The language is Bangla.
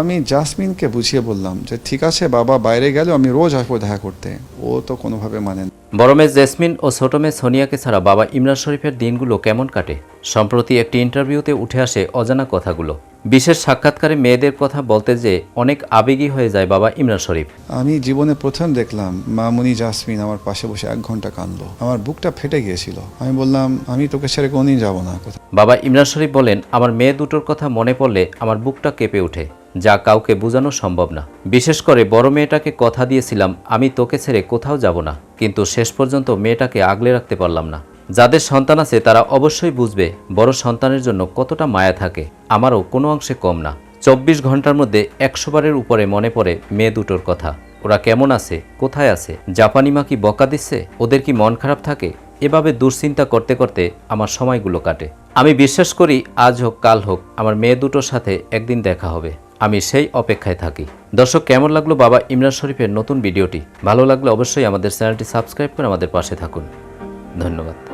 আমি জাসমিনকে বুঝিয়ে বললাম যে ঠিক আছে বাবা বাইরে গেলে আমি রোজ আসব দেখা করতে। ও তো কোনোভাবে মানে না। বড় মেয়ে জেসমিন ও ছোট মেয়ে সোনিয়াকে ছাড়া বাবা ইমরান শরীফের দিনগুলো কেমন কাটে? সম্প্রতি একটি ইন্টারভিউতে উঠে আসে অজানা কথাগুলো। বিশেষ সাক্ষাৎকারে মেয়েদের কথা বলতে যে অনেক আবেগী হয়ে যায় বাবা ইমরান শরীফ। আমি জীবনে প্রথম দেখলাম মামুনি জাসমিন আমার পাশে বসে এক ঘণ্টা কাঁদলো। আমার বুকটা ফেটে গিয়েছিল। আমি বললাম আমি তোকে ছেড়ে কোনোদিন যাব না। বাবা ইমরান শরীফ বলেন আমার মেয়ে দুটোর কথা মনে পড়লে আমার বুকটা কেঁপে ওঠে। যা কাউকে বোঝানো সম্ভব না। বিশেষ করে বড় মেয়েটাকে কথা দিয়েছিলাম, আমি তোকে ছেড়ে কোথাও যাব না। কিন্তু শেষ পর্যন্ত মেয়েটাকে আগলে রাখতে পারলাম না। যাদের সন্তান আছে, তারা অবশ্যই বুঝবে, বড় সন্তানের জন্য কতটা মায়া থাকে। আমারও কোনো অংশে কম না। চব্বিশ ঘণ্টার মধ্যে একশো বারের উপরে মনে পড়ে মেয়ে দুটোর কথা। ওরা কেমন আছে, কোথায় আছে, জাপানি মা কি বকা দিচ্ছে, ওদের কি মন খারাপ থাকে? এভাবে দুশ্চিন্তা করতে করতে আমার সময়গুলো কাটে। আমি বিশ্বাস করি, আজ হোক, কাল হোক, আমার মেয়ে দুটোর সাথে একদিন দেখা হবে। আমি সেই অপেক্ষায় থাকি। দর্শক, কেমন লাগল বাবা ইমরান শরীফের নতুন ভিডিওটি? ভালো লাগলে অবশ্যই আমাদের চ্যানেলটি সাবস্ক্রাইব করে আমাদের পাশে থাকুন। ধন্যবাদ।